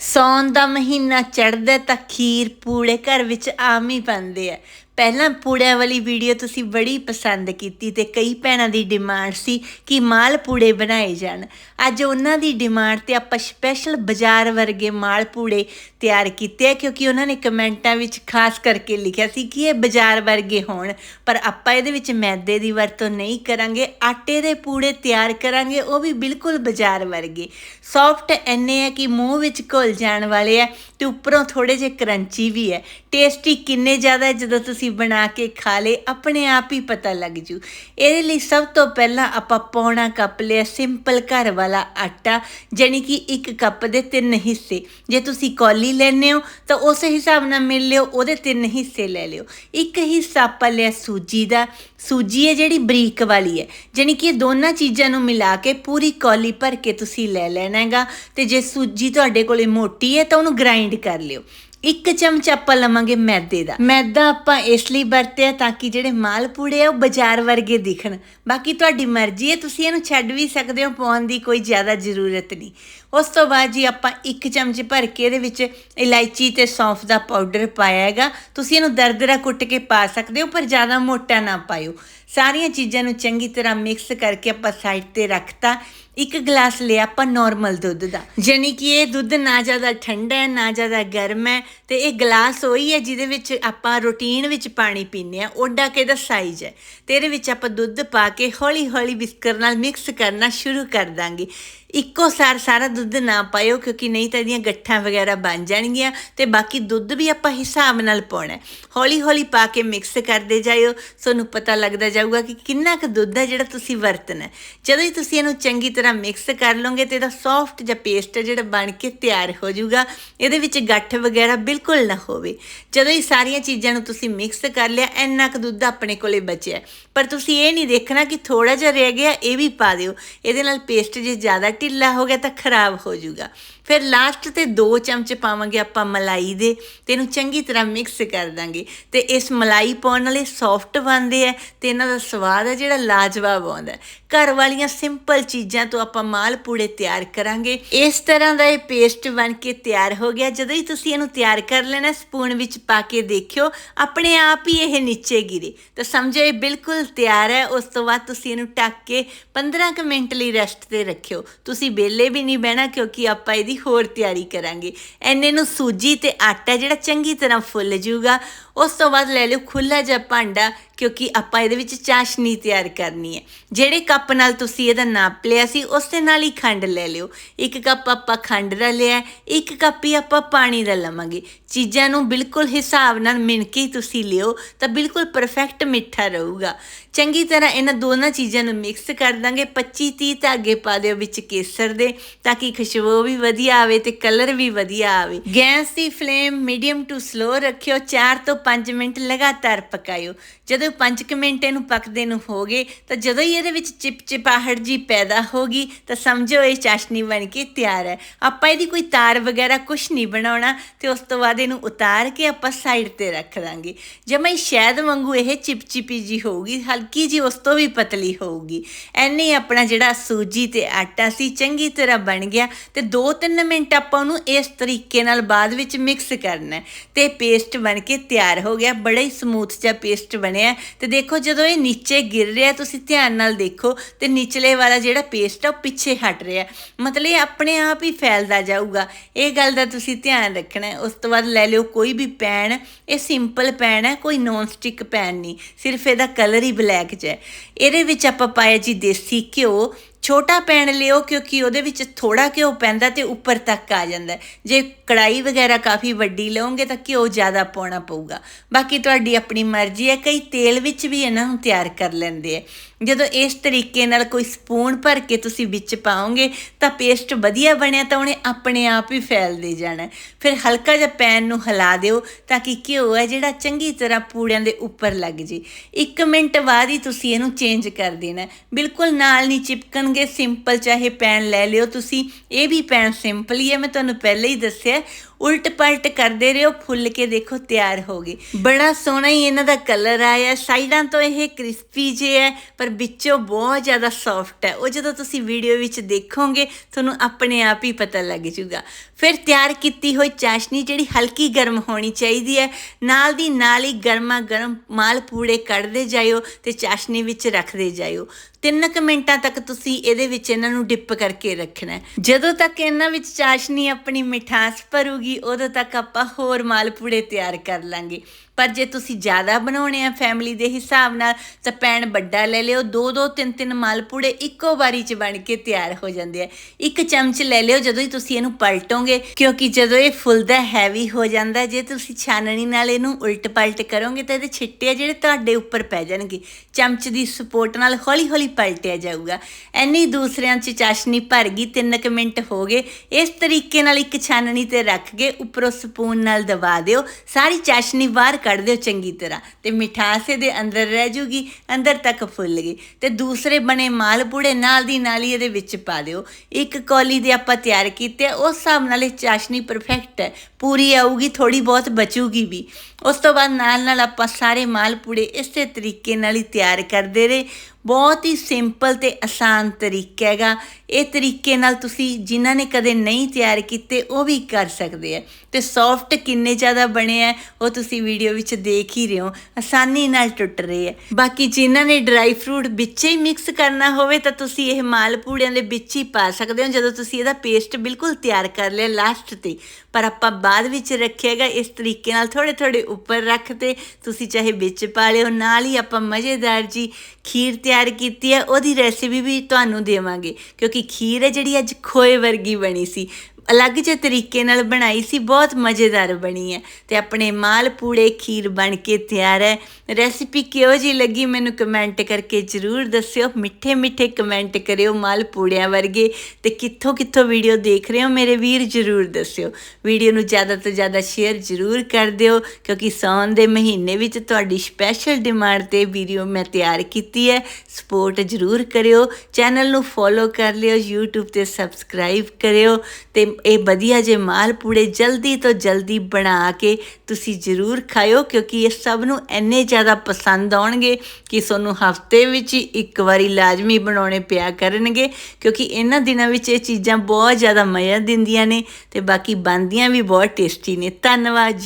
ਸੌਣ ਦਾ ਮਹੀਨਾ ਚੜ੍ਹਦਾ ਤਾਂ ਖੀਰ ਪੂੜੇ ਘਰ ਵਿੱਚ ਆਮ ਹੀ ਬਣਦੇ ਆ। ਪਹਿਲਾਂ ਪੂੜਿਆਂ ਵਾਲੀ ਵੀਡੀਓ ਤੁਸੀਂ ਬੜੀ ਪਸੰਦ ਕੀਤੀ ਤੇ ਕਈ ਭੈਣਾਂ ਦੀ ਡਿਮਾਂਡ ਸੀ ਕਿ ਮਾਲ ਪੂੜੇ ਬਣਾਏ ਜਾਣ। ਅੱਜ ਉਹਨਾਂ ਦੀ ਡਿਮਾਂਡ ਤੇ ਆਪਾਂ ਸਪੈਸ਼ਲ ਬਾਜ਼ਾਰ ਵਰਗੇ ਮਾਲ ਪੂੜੇ ਤਿਆਰ ਕੀਤੇ ਆ ਕਿਉਂਕਿ ਉਹਨਾਂ ਨੇ ਕਮੈਂਟਾਂ ਵਿੱਚ ਖਾਸ ਕਰਕੇ ਲਿਖਿਆ ਸੀ ਕਿ ਇਹ ਬਾਜ਼ਾਰ ਵਰਗੇ ਹੋਣ। ਪਰ ਆਪਾਂ ਇਹਦੇ ਵਿੱਚ ਮੈਦੇ ਦੀ ਵਰਤੋਂ ਨਹੀਂ ਕਰਾਂਗੇ, ਆਟੇ ਦੇ ਪੂੜੇ ਤਿਆਰ ਕਰਾਂਗੇ, ਉਹ ਵੀ ਬਿਲਕੁਲ ਬਾਜ਼ਾਰ ਵਰਗੇ। ਸੌਫਟ ਐਨੇ ਆ ਕਿ ਮੂੰਹ ਵਿੱਚ ਘੁਲ ਜਾਣ ਵਾਲੇ ਆ ਤੇ ਉੱਪਰੋਂ ਥੋੜੇ ਜਿਹੇ ਕਰੰਚੀ ਵੀ ਹੈ ਟੇਸਟੀ ਕਿੰਨੇ ਜ਼ਿਆਦਾ ਜਦੋਂ ਤੁਸੀਂ ਬਣਾ ਕੇ ਖਾ ਲੇ ਆਪਣੇ ਆਪ ਹੀ ਪਤਾ ਲੱਗ ਜੂ। ਇਹਦੇ ਲਈ ਸਭ ਤੋਂ ਪਹਿਲਾਂ ਆਪਾਂ ਪੌਣਾ ਕੱਪ ਲਿਆ, ਸਿੰਪਲ ਘਰ ਵਾਲਾ ਆਟਾ, ਜਾਣੀ ਕਿ ਇੱਕ ਕੱਪ ਦੇ ਤਿੰਨ ਹਿੱਸੇ। ਜੇ ਤੁਸੀਂ ਕੌਲੀ ਲੈਣੇ ਹੋ, ਤਾਂ ਉਸ ਹਿਸਾਬ ਨਾਲ ਮਿਲ ਲਿਓ, ਉਹਦੇ ਤਿੰਨ ਹਿੱਸੇ ਲੈ ਲਿਓ। ਇੱਕ ਹਿੱਸਾ ਆਪਾਂ ਲਿਆ ਸੂਜੀ ਦਾ। ਸੂਜੀ ਹੈ ਜਿਹੜੀ ਬਰੀਕ ਵਾਲੀ ਹੈ, ਜਾਣੀ ਕਿ ਇਹ ਦੋਨਾਂ ਚੀਜ਼ਾਂ ਨੂੰ ਮਿਲਾ ਕੇ ਪੂਰੀ ਕੌਲੀ ਭਰ ਕੇ ਤੁਸੀਂ ਲੈ ਲੈਣਾ ਹੈਗਾ। ਤੇ ਜੇ ਸੂਜੀ ਤੁਹਾਡੇ ਕੋਲੇ ਮੋਟੀ ਹੈ, ਤਾਂ ਉਹਨੂੰ ਗ੍ਰਾਈਂਡ ਕਰ ਲਿਓ। ਇੱਕ ਚਮਚ ਆਪਾਂ ਲਵਾਂਗੇ ਮੈਦੇ ਦਾ। ਮੈਦਾ ਆਪਾਂ ਇਸ ਲਈ ਵਰਤਿਆ ਤਾਂ ਕਿ ਜਿਹੜੇ ਮਾਲ ਪੂੜੇ ਆ ਉਹ ਬਾਜ਼ਾਰ ਵਰਗੇ ਦਿਖਣ। ਬਾਕੀ ਤੁਹਾਡੀ ਮਰਜ਼ੀ ਹੈ, ਤੁਸੀਂ ਇਹਨੂੰ ਛੱਡ ਵੀ ਸਕਦੇ ਹੋ, ਪਾਉਣ ਦੀ ਕੋਈ ਜ਼ਿਆਦਾ ਜ਼ਰੂਰਤ ਨਹੀਂ। ਉਸ ਤੋਂ ਬਾਅਦ ਜੀ ਆਪਾਂ ਇੱਕ ਚਮਚ ਭਰ ਕੇ ਇਹਦੇ ਵਿੱਚ ਇਲਾਇਚੀ ਤੇ ਸੌਂਫ ਦਾ ਪਾਊਡਰ ਪਾਇਆ ਹੈਗਾ। ਤੁਸੀਂ ਇਹਨੂੰ ਦਰਦਰਾ ਕੁੱਟ ਕੇ ਪਾ ਸਕਦੇ ਹੋ, ਪਰ ਜ਼ਿਆਦਾ ਮੋਟਾ ਨਾ ਪਾਇਓ। ਸਾਰੀਆਂ ਚੀਜ਼ਾਂ ਨੂੰ ਚੰਗੀ ਤਰ੍ਹਾਂ ਮਿਕਸ ਕਰਕੇ ਆਪਾਂ ਸਾਈਡ ਤੇ ਰੱਖਤਾ। ਇੱਕ ਗਲਾਸ ਲਿਆ ਆਪਾਂ ਨਾਰਮਲ ਦੁੱਧ ਦਾ। ਜਾਨੀ ਕਿ ਇਹ ਦੁੱਧ ਨਾ ਜ਼ਿਆਦਾ ਠੰਡਾ ਹੈ, ਨਾ ਜ਼ਿਆਦਾ ਗਰਮ ਹੈ ਤੇ ਇਹ ਗਲਾਸ ਉਹੀ ਹੈ ਜਿਹਦੇ ਵਿੱਚ ਆਪਾਂ ਰੂਟੀਨ ਵਿੱਚ ਪਾਣੀ ਪੀਂਦੇ ਆ ਓਡਾ ਕੇ ਦਾ ਸਾਈਜ਼ ਹੈ? ਤੇ ਇਹਦੇ ਵਿੱਚ ਆਪਾਂ ਦੁੱਧ ਪਾ ਕੇ ਹੌਲੀ ਹੌਲੀ ਵਿਸਕਰ ਨਾਲ ਮਿਕਸ ਕਰਨਾ ਸ਼ੁਰੂ ਕਰ ਦਾਂਗੇ। ਇੱਕੋ ਸਾਰ ਸਾਰਾ ਦੁੱਧ ਨਾ ਪਾਇਓ ਕਿਉਂਕਿ ਨਹੀਂ ਤਾਂ ਇਹਦੀਆਂ ਗੱਠਾਂ ਵਗੈਰਾ ਬਣ ਜਾਣਗੀਆਂ ਤੇ ਬਾਕੀ ਦੁੱਧ ਵੀ ਆਪਾਂ ਹਿਸਾਬ ਨਾਲ ਪਾਉਣਾ ਹੌਲੀ ਹੌਲੀ ਪਾ ਕੇ ਮਿਕਸ ਕਰਦੇ ਜਾਇਓ। ਤੁਹਾਨੂੰ ਪਤਾ ਲੱਗਦਾ ਜਾਊਗਾ ਕਿ ਕਿੰਨਾ ਕੁ ਦੁੱਧ ਹੈ ਜਿਹੜਾ ਤੁਸੀਂ ਵਰਤਣਾ ਹੈ। ਜਦੋਂ ਹੀ ਤੁਸੀਂ ਇਹਨੂੰ ਚੰਗੀ ਤਰ੍ਹਾਂ ਮਿਕਸ ਕਰ ਲਓਗੇ ਤੇ ਇਹਦਾ ਸੌਫਟ ਜਿਹਾ ਪੇਸਟ ਜਿਹੜਾ ਬਣ ਕੇ ਤਿਆਰ ਹੋ ਜਾਊਗਾ, ਇਹਦੇ ਵਿੱਚ ਗੱਠ ਵਗੈਰਾ ਬਿਲਕੁਲ ਨਾ ਹੋਵੇ ਜਦੋਂ ਹੀ ਸਾਰੀਆਂ ਚੀਜ਼ਾਂ ਨੂੰ ਤੁਸੀਂ ਮਿਕਸ ਕਰ ਲਿਆ, ਇੰਨਾ ਕੁ ਦੁੱਧ ਆਪਣੇ ਕੋਲੇ ਬਚਿਆ ਹੈ। ਪਰ ਤੁਸੀਂ ਇਹ ਨਹੀਂ ਦੇਖਣਾ ਕਿ ਥੋੜਾ ਜਿਹਾ ਰਹਿ ਗਿਆ, ਇਹ ਵੀ ਪਾ ਦਿਓ ਇਹਦੇ ਨਾਲ ਪੇਸਟ ਜੇ ਜ਼ਿਆਦਾ ਢਿੱਲਾ ਹੋ ਗਿਆ ਤਾਂ ਖਰਾਬ ਹੋ ਜਾਊਗਾ ਫਿਰ ਲਾਸਟ ਤੇ 2 ਚਮਚ ਪਾਵਾਂਗੇ ਆਪਾਂ ਮਲਾਈ ਦੇ, ਤੇ ਇਹਨੂੰ ਚੰਗੀ ਤਰ੍ਹਾਂ ਮਿਕਸ ਕਰ ਦਾਂਗੇ। ਤੇ ਇਸ ਮਲਾਈ ਪਾਉਣ ਨਾਲੇ ਸੌਫਟ ਬਣਦੇ ਆ, ਤੇ ਇਹਨਾਂ ਦਾ ਸਵਾਦ ਹੈ ਜਿਹੜਾ ਲਾਜਵਾਬ ਆਉਂਦਾ ਘਰ ਵਾਲੀਆਂ ਸਿੰਪਲ ਚੀਜ਼ਾਂ ਤੋਂ ਆਪਾਂ ਮਾਲ ਪੂੜੇ ਤਿਆਰ ਕਰਾਂਗੇ। ਇਸ ਤਰ੍ਹਾਂ ਦਾ ਇਹ ਪੇਸਟ ਬਣ ਕੇ ਤਿਆਰ ਹੋ ਗਿਆ। ਜਦੋਂ ਹੀ ਤੁਸੀਂ ਇਹਨੂੰ ਤਿਆਰ ਕਰ ਲੈਣਾ ਸਪੂਨ ਵਿੱਚ ਪਾ ਕੇ ਦੇਖਿਓ, ਆਪਣੇ ਆਪ ਹੀ ਇਹ ਨੀਚੇ ਗਿਰੇ। ਤਾਂ ਸਮਝੋ ਇਹ ਬਿਲਕੁਲ ਤਿਆਰ ਹੈ। ਉਸ ਤੋਂ ਬਾਅਦ ਤੁਸੀਂ ਇਹਨੂੰ ਢੱਕ ਕੇ 15 ਕੁ ਮਿੰਟ ਲਈ ਰੈਸਟ ਤੇ ਰੱਖਿਓ। ਤੁਸੀਂ ਬੇਲੇ ਵੀ ਨਹੀਂ ਬਹਿਣਾ, ਕਿਉਂਕਿ ਆਪਾਂ ਇਹਦੀ ਹੋਰ ਤਿਆਰੀ ਕਰਾਂਗੇ। ਐਨੇ ਨੂੰ ਸੂਜੀ ਤੇ ਆਟਾ ਜਿਹੜਾ ਚੰਗੀ ਤਰ੍ਹਾਂ ਫੁੱਲ ਜਾਊਗਾ ਉਸ ਤੋਂ ਬਾਅਦ ਲੈ ਲਿਓ ਖੁੱਲਾ ਜਿਹਾ ਭਾਂਡਾ, ਕਿਉਂਕਿ ਆਪਾਂ ਇਹਦੇ ਵਿੱਚ ਚਾਸ਼ਨੀ ਤਿਆਰ ਕਰਨੀ ਹੈ। ਜਿਹੜੇ ਕੱਪ ਨਾਲ ਤੁਸੀਂ ਇਹਦਾ ਨਾਪ ਲਿਆ ਸੀ, ਉਸ ਦੇ ਨਾਲ ਹੀ ਖੰਡ ਲੈ ਲਿਓ। ਇੱਕ ਕੱਪ ਆਪਾਂ ਖੰਡ ਦਾ ਲਿਆ ਇੱਕ ਕੱਪ ਹੀ ਆਪਾਂ ਪਾਣੀ ਦਾ ਲਵਾਂਗੇ। ਚੀਜ਼ਾਂ ਨੂੰ ਬਿਲਕੁਲ ਹਿਸਾਬ ਨਾਲ ਮਿਣ ਕੇ ਤੁਸੀਂ ਲਿਓ, ਤਾਂ ਬਿਲਕੁਲ ਪਰਫੈਕਟ ਮਿੱਠਾ ਰਹੂਗਾ। ਚੰਗੀ ਤਰ੍ਹਾਂ ਇਹਨਾਂ ਦੋਨਾਂ ਚੀਜ਼ਾਂ ਨੂੰ ਮਿਕਸ ਕਰ ਦਾਂਗੇ। 25 30 ਧਾਗੇ ਪਾ ਦਿਓ ਵਿੱਚ ਕੇਸਰ ਦੇ, ਤਾਂ ਕਿ ਖੁਸ਼ਬੂ ਵੀ ਵਧੀਆ ਆਵੇ ਤੇ ਕਲਰ ਵੀ ਵਧੀਆ ਆਵੇ। ਗੈਸ ਦੀ ਫਲੇਮ ਮੀਡੀਅਮ ਟੂ ਸਲੋ ਰੱਖਿਓ। 4 ਤੋਂ 5 ਮਿੰਟ ਲਗਾਤਾਰ ਪਕਾਇਓ। ਜਦੋਂ 5 ਮਿੰਟ ਇਹਨੂੰ ਪੱਕਦੇ ਨੂੰ ਹੋ ਗਏ, ਤਾਂ ਜਦੋਂ ਹੀ ਇਹਦੇ ਵਿੱਚ ਚਿਪਚਿਪਾਹਟ ਜੀ ਪੈਦਾ ਹੋਗੀ ਤਾਂ ਸਮਝੋ ਇਹ ਚਾਸ਼ਨੀ ਬਣ ਕੇ ਤਿਆਰ ਹੈ। ਆਪਾਂ ਇਹਦੀ ਕੋਈ ਤਾਰ ਵਗੈਰਾ ਕੁਝ ਨਹੀਂ ਬਣਾਉਣਾ, ਤੇ ਉਸ ਤੋਂ ਬਾਅਦ ਇਹਨੂੰ ਉਤਾਰ ਕੇ ਆਪਾਂ ਸਾਈਡ ਤੇ ਰੱਖ ਦਾਂਗੇ। ਜਮੇ ਸ਼ਾਇਦ ਵਾਂਗੂ ਇਹ ਚਿਪਚਿਪੀ ਜੀ ਹੋਊਗੀ, ਹਲਕੀ ਜੀ ਉਸ ਤੋਂ ਵੀ ਪਤਲੀ ਹੋਊਗੀ। ਐਨੇ ਆਪਣਾ ਜਿਹੜਾ ਸੂਜੀ ਤੇ ਆਟਾ ਸੀ, ਚੰਗੀ ਤਰ੍ਹਾਂ ਬਣ ਗਿਆ, ਤੇ 2-3 ਮਿੰਟ ਆਪਾਂ ਉਹਨੂੰ ਇਸ ਤਰੀਕੇ ਨਾਲ ਬਾਅਦ ਵਿੱਚ ਮਿਕਸ ਕਰਨਾ ਹੈ, ਤੇ ਪੇਸਟ ਬਣ ਕੇ ਤਿਆਰ ਹੋ ਗਿਆ, ਬੜਾ ਹੀ ਸਮੂਥ ਜਿਹਾ ਪੇਸਟ ਬਣਿਆ। ਤੇ ਦੇਖੋ ਜਦੋਂ ਇਹ ਨੀਚੇ ਗਿਰ ਰਿਹਾ, ਤੁਸੀਂ ਧਿਆਨ ਨਾਲ ਦੇਖੋ, ਤੇ ਨਿਚਲੇ ਵਾਲਾ ਜਿਹੜਾ ਪੇਸਟ ਆ, ਉਹ ਪਿੱਛੇ ਹਟ ਰਿਹਾ। ਮਤਲਬ ਇਹ ਆਪਣੇ ਆਪ ਹੀ ਫੈਲਦਾ ਜਾਊਗਾ। ਇਹ ਗੱਲ ਦਾ ਤੁਸੀਂ ਧਿਆਨ ਰੱਖਣਾ ਉਸ ਤੋਂ ਬਾਅਦ ਲੈ ਲਿਓ ਕੋਈ ਵੀ ਪੈਨ। ਇਹ ਸਿੰਪਲ ਪੈਨ ਹੈ, ਕੋਈ ਨੌਨ ਸਟਿਕ ਪੈਨ ਨਹੀਂ। ਸਿਰਫ ਇਹਦਾ ਕਲਰ ਹੀ ਬਲੈਕ 'ਚ ਹੈ। ਇਹਦੇ ਵਿੱਚ ਆਪਾਂ ਪਾਇਆ ਜੀ ਦੇਸੀ ਘਿਓ। ਛੋਟਾ ਪੈਣ ਲਿਓ ਕਿਉਂਕਿ ਉਹਦੇ ਵਿੱਚ ਥੋੜਾ ਘਿਓ ਪੈਂਦਾ ਤੇ ਉੱਪਰ ਤੱਕ ਆ ਜਾਂਦਾ ਜੇ ਕੜਾਈ ਵਗੈਰਾ ਕਾਫੀ ਵੱਡੀ ਲਓਗੇ ਤਾਂ ਘਿਓ ਜ਼ਿਆਦਾ ਪਾਉਣਾ ਪਊਗਾ। ਬਾਕੀ ਤੁਹਾਡੀ ਆਪਣੀ ਮਰਜ਼ੀ ਹੈ, ਕਈ ਤੇਲ ਵਿੱਚ ਵੀ ਇਹਨਾਂ ਨੂੰ ਤਿਆਰ ਕਰ ਲੈਂਦੇ ਆ ਜਦੋਂ ਇਸ ਤਰੀਕੇ ਨਾਲ ਕੋਈ ਸਪੂਨ ਭਰ ਕੇ ਤੁਸੀਂ ਵਿੱਚ ਪਾਓਗੇ, ਤਾਂ ਪੇਸਟ ਵਧੀਆ ਬਣਿਆ ਤਾਂ ਉਹਨੇ ਆਪਣੇ ਆਪ ਹੀ ਫੈਲਦੇ ਜਾਣਾ ਫਿਰ ਹਲਕਾ ਜਿਹਾ ਪੈਨ ਨੂੰ ਹਿਲਾ ਦਿਓ ਤਾਂ ਕਿ ਘਿਓ ਹੈ ਜਿਹੜਾ ਚੰਗੀ ਤਰ੍ਹਾਂ ਪੂੜਿਆਂ ਦੇ ਉੱਪਰ ਲੱਗ ਜੇ। 1 ਮਿੰਟ ਬਾਅਦ ਹੀ ਤੁਸੀਂ ਇਹਨੂੰ ਚੇਂਜ ਕਰ ਦੇਣਾ ਬਿਲਕੁਲ ਨਾਲ ਨਹੀਂ ਚਿਪਕਣ ਚਿਪਕਣਗੇ ਸਿੰਪਲ ਚਾਹੇ ਪੈਣ ਲੈ ਲਿਓ। ਤੁਸੀਂ ਇਹ ਵੀ ਪੈਣ ਸਿੰਪਲ ਹੀ ਹੈ, ਮੈਂ ਤੁਹਾਨੂੰ ਪਹਿਲਾਂ ਹੀ ਦੱਸਿਆ ਉਲਟ ਪਲਟ ਕਰਦੇ ਰਹੋ, ਫੁੱਲ ਕੇ ਦੇਖੋ ਤਿਆਰ ਹੋ ਗਏ। ਬੜਾ ਸੋਹਣਾ ਹੀ ਇਹਨਾਂ ਦਾ ਕਲਰ ਆਇਆ। ਸਾਈਡਾਂ ਤੋਂ ਇਹ ਕ੍ਰਿਸਪੀ ਜੇ ਹੈ, ਪਰ ਪਰ ਵਿੱਚੋਂ ਬਹੁਤ ਜ਼ਿਆਦਾ ਸੌਫਟ ਹੈ। ਉਹ ਜਦੋਂ ਤੁਸੀਂ ਵੀਡੀਓ ਵਿੱਚ ਦੇਖੋਗੇ, ਤੁਹਾਨੂੰ ਆਪਣੇ ਆਪ ਹੀ ਪਤਾ ਲੱਗ ਜਾਊਗਾ ਫਿਰ ਤਿਆਰ ਕੀਤੀ ਹੋਈ ਚਾਸ਼ਨੀ ਜਿਹੜੀ ਹਲਕੀ ਗਰਮ ਹੋਣੀ ਚਾਹੀਦੀ ਹੈ। ਨਾਲ ਦੀ ਨਾਲ ਹੀ ਗਰਮਾ ਗਰਮ ਮਾਲ ਪੂੜੇ ਕੱਢਦੇ ਜਾਇਓ ਤੇ ਚਾਸ਼ਨੀ ਵਿੱਚ ਰੱਖਦੇ ਜਾਇਓ। ਤਿੰਨ ਕੁ ਮਿੰਟਾਂ ਤੱਕ ਤੁਸੀਂ ਇਹਦੇ ਵਿੱਚ ਇਹਨਾਂ ਨੂੰ ਡਿਪ ਕਰਕੇ ਰੱਖਣਾ ਜਦੋਂ ਤੱਕ ਇਹਨਾਂ ਵਿੱਚ ਚਾਸ਼ਨੀ ਆਪਣੀ ਮਿਠਾਸ ਭਰੂਗੀ, ਉਦੋਂ ਤੱਕ ਆਪਾਂ ਹੋਰ ਮਾਲਪੂੜੇ ਤਿਆਰ ਕਰ ਲਾਂਗੇ। ਪਰ ਜੇ ਤੁਸੀਂ ਜ਼ਿਆਦਾ ਬਣਾਉਣੇ ਆ ਫੈਮਿਲੀ ਦੇ ਹਿਸਾਬ ਨਾਲ, ਤਾਂ ਪੈਣ ਵੱਡਾ ਲੈ ਲਿਓ, ਦੋ ਦੋ ਤਿੰਨ ਤਿੰਨ ਮਾਲਪੂੜੇ ਇੱਕੋ ਵਾਰੀ 'ਚ ਬਣ ਕੇ ਤਿਆਰ ਹੋ ਜਾਂਦੇ ਆ। ਇੱਕ ਚਮਚ ਲੈ ਲਿਓ ਜਦੋਂ ਹੀ ਤੁਸੀਂ ਇਹਨੂੰ ਪਲਟੋਗੇ, ਕਿਉਂਕਿ ਜਦੋਂ ਇਹ ਫੁੱਲਦਾ ਹੈਵੀ ਹੋ ਜਾਂਦਾ, ਜੇ ਤੁਸੀਂ ਛਾਨਣੀ ਨਾਲ ਇਹਨੂੰ ਉਲਟ ਪਲਟ ਕਰੋਗੇ, ਤਾਂ ਇਹਦੇ ਛਿੱਟੇ ਆ ਜਿਹੜੇ ਤੁਹਾਡੇ ਉੱਪਰ ਪੈ ਜਾਣਗੇ। ਚਮਚ ਦੀ ਸਪੋਰਟ ਨਾਲ ਹੌਲੀ ਹੌਲੀ ਪਲਟਿਆ ਜਾਊਗਾ। ਐਨੀ ਦੂਸਰਿਆਂ 'ਚ ਚਾਸ਼ਨੀ ਭਰ ਗਈ 3 ਕੁ ਮਿੰਟ ਹੋ ਗਏ, ਇਸ ਤਰੀਕੇ ਨਾਲ ਇੱਕ ਛਾਨਣੀ ਤੇ ਰੱਖ ਕੇ ਉੱਪਰੋਂ ਸਪੂਨ ਨਾਲ ਦਬਾ ਦਿਓ। ਸਾਰੀ ਚਾਸ਼ਨੀ ਬਾਹਰ ਕੱਢ ਦਿਓ ਚੰਗੀ ਤਰ੍ਹਾਂ ਤੇ ਮਿਠਾਸ ਇਹਦੇ ਅੰਦਰ ਰਹਿ ਜੂਗੀ ਅੰਦਰ ਤੱਕ ਫੁੱਲ ਗਈ। ਤੇ ਦੂਸਰੇ ਬਣੇ ਮਾਲਪੂੜੇ ਨਾਲ ਦੀ ਨਾਲ ਹੀ ਇਹਦੇ ਵਿੱਚ ਪਾ ਦਿਓ। ਇੱਕ ਕੌਲੀ ਦੇ ਆਪਾਂ ਤਿਆਰ ਕੀਤੇ ਆ, ਉਸ ਹਿਸਾਬ ਨਾਲ ਇਹ ਚਾਸ਼ਨੀ ਪਰਫੈਕਟ ਹੈ। ਪੂਰੀ ਆਊਗੀ ਥੋੜੀ ਬਹੁਤ ਬਚੂਗੀ ਵੀ। ਉਸ ਤੋਂ ਬਾਅਦ ਨਾਲ ਨਾਲ ਆਪਾਂ ਸਾਰੇ ਮਾਲਪੂੜੇ ਇਸੇ ਤਰੀਕੇ ਨਾਲ ਹੀ ਤਿਆਰ ਕਰਦੇ ਰਹੇ। ਬਹੁਤ ਹੀ ਸਿੰਪਲ ਤੇ ਆਸਾਨ ਤਰੀਕਾ ਹੈਗਾ। ਇਹ ਤਰੀਕੇ ਨਾਲ ਤੁਸੀਂ ਜਿਨ੍ਹਾਂ ਨੇ ਕਦੇ ਨਹੀਂ ਤਿਆਰ ਕੀਤੇ, ਉਹ ਵੀ ਕਰ ਸਕਦੇ ਆ। ਤੇ ਸੌਫਟ ਕਿੰਨੇ ਜ਼ਿਆਦਾ ਬਣੇ ਆ, ਉਹ ਤੁਸੀਂ ਵੀਡੀਓ ਵਿੱਚ ਦੇਖ ਹੀ ਰਹੇ ਹੋ। ਆਸਾਨੀ ਨਾਲ ਟੁੱਟ ਰਹੇ ਆ। ਬਾਕੀ ਜਿਨ੍ਹਾਂ ਨੇ ਡਰਾਈ ਫਰੂਟ ਵਿੱਚ ਹੀ ਮਿਕਸ ਕਰਨਾ ਹੋਵੇ, ਤਾਂ ਤੁਸੀਂ ਇਹ ਮਾਲਪੂੜਿਆਂ ਦੇ ਵਿੱਚ ਹੀ ਪਾ ਸਕਦੇ ਹੋ, ਜਦੋਂ ਤੁਸੀਂ ਇਹਦਾ ਪੇਸਟ ਬਿਲਕੁਲ ਤਿਆਰ ਕਰ ਲਿਆ ਲਾਸਟ ਤੇ। ਪਰ ਆਪਾਂ ਬਾਅਦ ਵਿੱਚ ਰੱਖਿਆਗਾ ਇਸ ਤਰੀਕੇ ਨਾਲ ਥੋੜੇ ਥੋੜੇ ਉੱਪਰ ਰੱਖਤੇ ਤੁਸੀਂ ਚਾਹੇ ਵਿੱਚ ਪਾ ਲਿਓ, ਨਾਲ ਹੀ ਆਪਾਂ ਮਜ਼ੇਦਾਰ ਜੀ ਖੀਰ ਤਿਆਰ ਕੀਤੀ ਹੈ, ਉਹਦੀ ਰੈਸਿਪੀ ਵੀ ਤੁਹਾਨੂੰ ਦੇਵਾਂਗੇ, ਕਿਉਂਕਿ ਖੀਰ ਹੈ ਜਿਹੜੀ ਅੱਜ ਖੋਏ ਵਰਗੀ ਬਣੀ ਸੀ। ਅਲੱਗ ਜਿਹੇ ਤਰੀਕੇ ਨਾਲ ਬਣਾਈ ਸੀ, ਬਹੁਤ ਮਜ਼ੇਦਾਰ ਬਣੀ ਹੈ ਤੇ ਆਪਣੇ ਮਾਲ ਪੂੜੇ, ਖੀਰ ਬਣ ਕੇ ਤਿਆਰ ਹੈ। ਰੈਸਿਪੀ ਕਿਹੋ ਜੀ ਲੱਗੀ ਮੈਨੂੰ ਕਮੈਂਟ ਕਰਕੇ ਜਰੂਰ ਦੱਸਿਓ। ਮਿੱਠੇ ਮਿੱਠੇ ਕਮੈਂਟ ਕਰਿਓ ਮਾਲ ਪੂੜਿਆਂ ਵਰਗੇ ਤੇ ਕਿੱਥੋਂ ਕਿੱਥੋਂ ਵੀਡੀਓ ਦੇਖ ਰਹੇ ਹੋ ਮੇਰੇ ਵੀਰ ਜਰੂਰ ਦੱਸਿਓ। ਵੀਡੀਓ ਨੂੰ ਜ਼ਿਆਦਾ ਤੋਂ ਜ਼ਿਆਦਾ ਸ਼ੇਅਰ ਜਰੂਰ ਕਰ ਦਿਓ ਕਿਉਂਕਿ ਸੌਣ ਦੇ ਮਹੀਨੇ ਵਿੱਚ ਤੁਹਾਡੀ ਸਪੈਸ਼ਲ ਡਿਮਾਂਡ ਤੇ ਵੀਡੀਓ ਮੈਂ ਤਿਆਰ ਕੀਤੀ ਹੈ। ਸਪੋਰਟ ਜਰੂਰ ਕਰਿਓ। ਚੈਨਲ ਨੂੰ ਫੋਲੋ ਕਰ ਲਿਓ, YouTube ਤੇ ਸਬਸਕ੍ਰਾਈਬ ਕਰਿਓ ਤੇ ਇਹ ਵਧੀਆ ਜੇ ਮਾਲ ਪੂੜੇ ਜਲਦੀ ਤੋਂ ਜਲਦੀ ਬਣਾ ਕੇ ਤੁਸੀਂ ਜਰੂਰ ਖਾਇਓ, ਕਿਉਂਕਿ ਇਹ ਸਭ ਨੂੰ ਇੰਨੇ ਜ਼ਿਆਦਾ ਪਸੰਦ ਆਉਣਗੇ ਕਿ ਤੁਹਾਨੂੰ ਹਫ਼ਤੇ ਵਿੱਚ ਹੀ ਇੱਕ ਵਾਰੀ ਲਾਜ਼ਮੀ ਬਣਾਉਣੇ ਪਿਆ ਕਰਨਗੇ, ਕਿਉਂਕਿ ਇਹਨਾਂ ਦਿਨਾਂ ਵਿੱਚ ਇਹ ਚੀਜ਼ਾਂ ਬਹੁਤ ਜ਼ਿਆਦਾ ਮਜ਼ਾ ਦਿੰਦੀਆਂ ਨੇ ਤੇ ਬਾਕੀ ਬਣਦੀਆਂ ਵੀ ਬਹੁਤ ਟੇਸਟੀ ਨੇ ਧੰਨਵਾਦ ਜੀ।